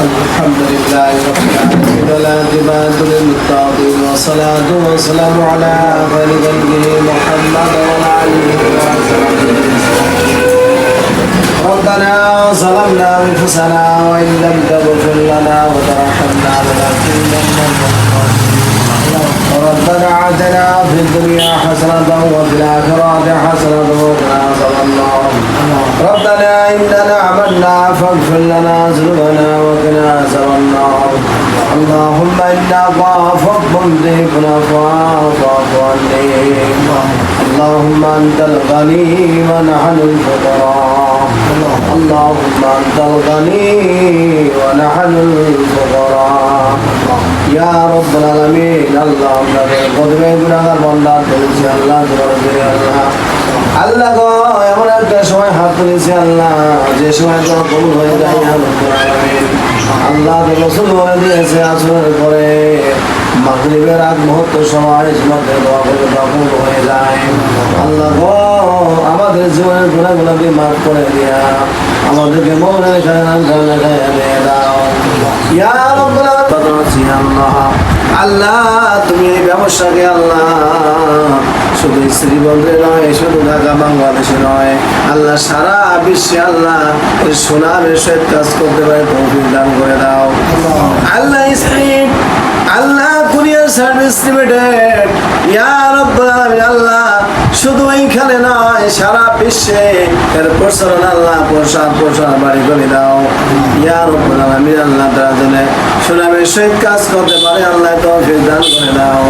الحمد لله رب العالمين والعاقبة للمتقين والصلاة والسلام على خير خلقه محمد وعلى آله ربنا ظلمنا أنفسنا وإن لم تغفر لنا وترحمنا لنكونن من ربنا آتنا في الدنيا حسنة وفي الآخرة حسنة وقنا عذاب ربنا إننا عملنا فاغفر لنا ذنوبنا النار اللهم إنا ضعف ضيف نفاض اللهم أنت الغني ونحن الفقراء. اللهم أنت الغني ونحن الفقراء. يا رب العالمين اللهم قدر ابن غرب الله تنسي الله تنسي الله আল্লাহ গো, এমন একটা সময় হাত তুলেছি আল্লাহ? যে সময় তো হয়ে যায় আল্লাহ বলে দিয়েছে আসরের পরে, মাগরিবের আগ মুহূর্ত সময় দোয়া করে হয়ে যায়। আল্লাহ গো, আমাদের জীবনের গুণাগুলোকে মাফ করে দিয়া, আমাদেরকে খায় খায় দিয়ে দাও। ইয়া রব্বুল আলামিন। আল্লাহ, তুমি ব্যবসাকে আল্লাহ শুধু স্ত্রী বন্ধে নয়, শুধু ঢাকা বাংলাদেশে নয়, আল্লাহ সারা বিশ্বে আল্লাহ সোনার সহিত কাজ করতে পারে, তৌফিক দান করে দাও। আল্লাহ স্ত্রী, আল্লাহ কুরিয়ার সার্ভিস লিমিটেড ইয়া আল্লাহ শুধু এইখানে নয়, সারা বিশ্বে এর প্রসারণ আল্লাহ প্রসার প্রসার বাড়ি করে দাও। ইয়া রব্বুল আলামিন, আল্লাহ তারা যেন সুনামের সহিত কাজ করতে পারে, আল্লাহ তৌফিক দান করে দাও।